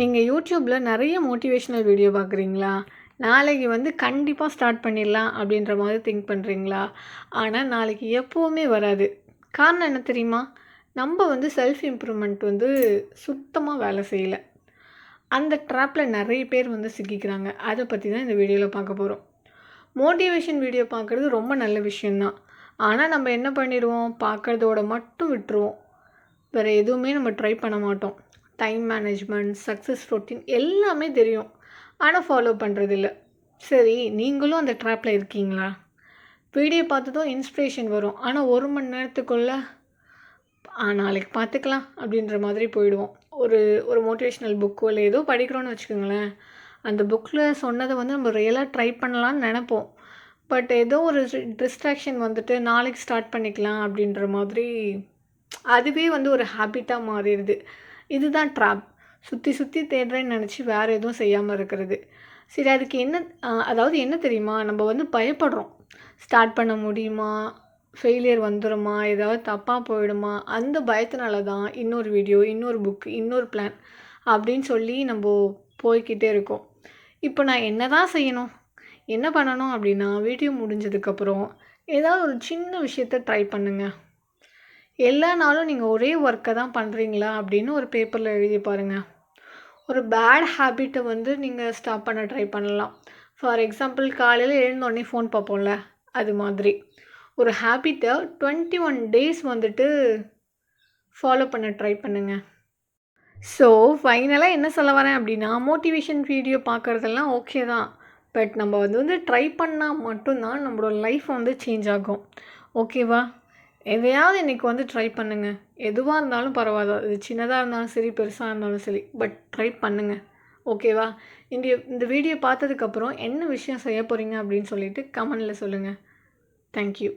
நீங்கள் யூடியூப்பில் நிறைய மோட்டிவேஷ்னல் வீடியோ பார்க்குறீங்களா? நாளைக்கு வந்து கண்டிப்பாக ஸ்டார்ட் பண்ணிடலாம் அப்படின்ற மாதிரி திங்க் பண்ணுறீங்களா ஆனால் நாளைக்கு எப்போவுமே வராது. காரணம் என்ன தெரியுமா? நம்ம வந்து செல்ஃப் இம்ப்ரூவ்மெண்ட் வந்து சுத்தமாக வேலை செய்யலை. அந்த ட்ராப்பில் நிறைய பேர் வந்து சிக்கிக்கிறாங்க. அதை பற்றி தான் இந்த வீடியோவில் பார்க்க போகிறோம் மோட்டிவேஷன் வீடியோ பார்க்குறது ரொம்ப நல்ல விஷயந்தான் ஆனால் நம்ம என்ன பண்ணிடுவோம்? பார்க்குறதோட மட்டும் விட்டுருவோம். வேறு எதுவுமே நம்ம ட்ரை பண்ண மாட்டோம். டைம் மேனேஜ்மெண்ட் சக்ஸஸ் ரொட்டீன் எல்லாமே தெரியும். ஆனால் ஃபாலோ பண்ணுறதில்ல சரி நீங்களும் அந்த ட்ராப்பில் இருக்கீங்களா? வீடியோ பார்த்ததும் இன்ஸ்பிரேஷன் வரும். ஆனால் ஒரு மணி நேரத்துக்குள்ளே நாளைக்கு பார்த்துக்கலாம் அப்படின்ற மாதிரி போயிடுவோம். ஒரு ஒரு மோட்டிவேஷ்னல் புக்கோ இல்லை ஏதோ படிக்கிறோன்னு வச்சுக்கோங்களேன். அந்த புக்கில் சொன்னதை வந்து நம்ம ரியலாக ட்ரை பண்ணலான்னு நினப்போம். பட் ஏதோ ஒரு டிஸ்ட்ராக்ஷன் வந்துட்டு நாளைக்கு ஸ்டார்ட் பண்ணிக்கலாம் அப்படின்ற மாதிரி அதுவே வந்து ஒரு ஹேபிட்டாக மாறிடுது. இதுதான் ட்ராப் சுற்றி சுற்றி தேடுறேன்னு நினச்சி வேறு எதுவும் செய்யாமல் இருக்கிறது. சரி அதுக்கு என்ன அதாவது என்ன தெரியுமா? நம்ம வந்து பயப்படுறோம். ஸ்டார்ட் பண்ண முடியுமா? ஃபெயிலியர் வந்துடுமா ஏதாவது தப்பாக போயிடுமா? அந்த பயத்தினால தான் இன்னொரு வீடியோ இன்னொரு புக் இன்னொரு பிளான் அப்படின்னு சொல்லி நம்ம போய்கிட்டே இருக்கோம். இப்போ நான் என்ன தான் செய்யணும்? என்ன பண்ணணும் அப்படின்னா வீடியோ முடிஞ்சதுக்கப்புறம் ஏதாவது ஒரு சின்ன விஷயத்த ட்ரை பண்ணுங்கள் எல்லா நாளும் நீங்கள் ஒரே ஒர்க்கை தான் பண்ணுறீங்களா அப்படின்னு ஒரு பேப்பரில் எழுதி பாருங்கள் ஒரு பேட் ஹேபிட்டை வந்து நீங்கள் ஸ்டாப் பண்ண ட்ரை பண்ணலாம். ஃபார் எக்ஸாம்பிள் காலையில் எழுந்தோடனே ஃபோன் பார்ப்போம்ல அது மாதிரி. ஒரு ஹேபிட்டை டுவெண்ட்டி ஒன் டேஸ் வந்துட்டு ஃபாலோ பண்ண ட்ரை பண்ணுங்கள் ஸோ ஃபைனலாக என்ன சொல்ல வரேன் அப்படின்னா மோட்டிவேஷன் வீடியோ பார்க்குறதெல்லாம் ஓகே தான். பட் நம்ம வந்து வந்து ட்ரை பண்ணால் மட்டும்தான் நம்மளோட லைஃப் வந்து சேஞ்ச் ஆகும். ஓகேவா எதையாவது இன்றைக்கி வந்து ட்ரை பண்ணுங்கள் எதுவாக இருந்தாலும் பரவாயில்ல. அது சின்னதாக இருந்தாலும் சரி பெருசாக இருந்தாலும் சரி பட் ட்ரை பண்ணுங்கள் ஓகேவா இந்த இந்த வீடியோ பார்த்ததுக்கப்புறம் என்ன விஷயம் செய்ய போகிறீங்க அப்படின்னு சொல்லிட்டு கமெண்டில் சொல்லுங்கள் தேங்க்யூ